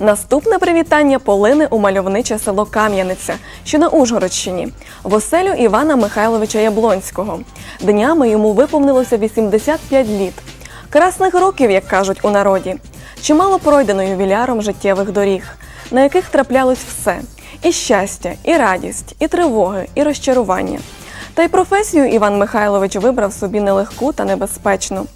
Наступне привітання полине у мальовниче село Кам'яниця, що на Ужгородщині, в оселю Івана Михайловича Яблонського. Днями йому виповнилося 85 літ. Красних років, як кажуть у народі. Чимало пройдено ювіляром життєвих доріг, на яких траплялось все: і щастя, і радість, і тривоги, і розчарування. Та й професію Іван Михайлович вибрав собі нелегку та небезпечну.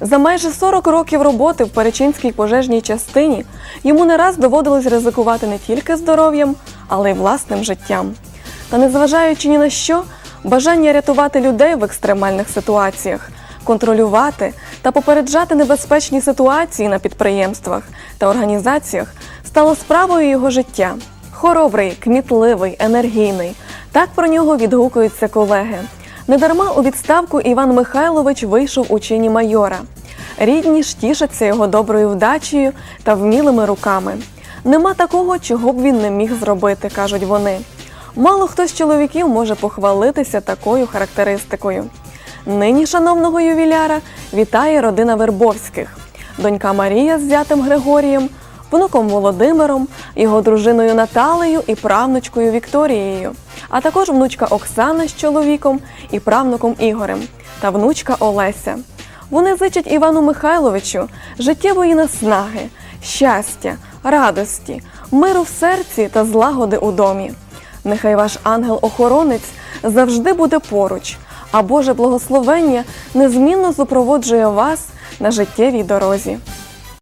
За майже 40 років роботи в Перечинській пожежній частині йому не раз доводилось ризикувати не тільки здоров'ям, але й власним життям. Та незважаючи ні на що, бажання рятувати людей в екстремальних ситуаціях, контролювати та попереджати небезпечні ситуації на підприємствах та організаціях стало справою його життя. Хоробрий, кмітливий, енергійний. Так про нього відгукуються колеги. Недарма у відставку Іван Михайлович вийшов у чині майора. Рідні ж тішаться його доброю вдачею та вмілими руками. Нема такого, чого б він не міг зробити, кажуть вони. Мало хто з чоловіків може похвалитися такою характеристикою. Нині шановного ювіляра вітає родина Вербовських, донька Марія з зятем Григорієм, внуком Володимиром, його дружиною Наталею і правнучкою Вікторією, а також внучка Оксана з чоловіком і правнуком Ігорем та внучка Олеся. Вони зичать Івану Михайловичу життєвої наснаги, щастя, радості, миру в серці та злагоди у домі. Нехай ваш ангел-охоронець завжди буде поруч, а Боже благословення незмінно супроводжує вас на життєвій дорозі.